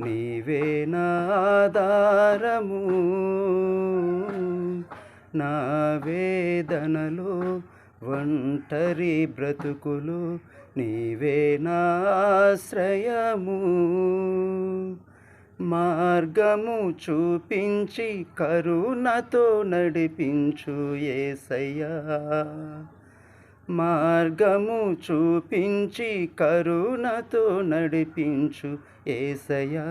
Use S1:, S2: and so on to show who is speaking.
S1: నీవే నా నా వేదనలు ఒంటరి బ్రతుకులు నీవే నాశ్రయము మార్గము చూపించి కరుణతో నడిపించు ఏసయ్యా. మార్గము చూపించి కరుణతో నడిపించు ఏసయా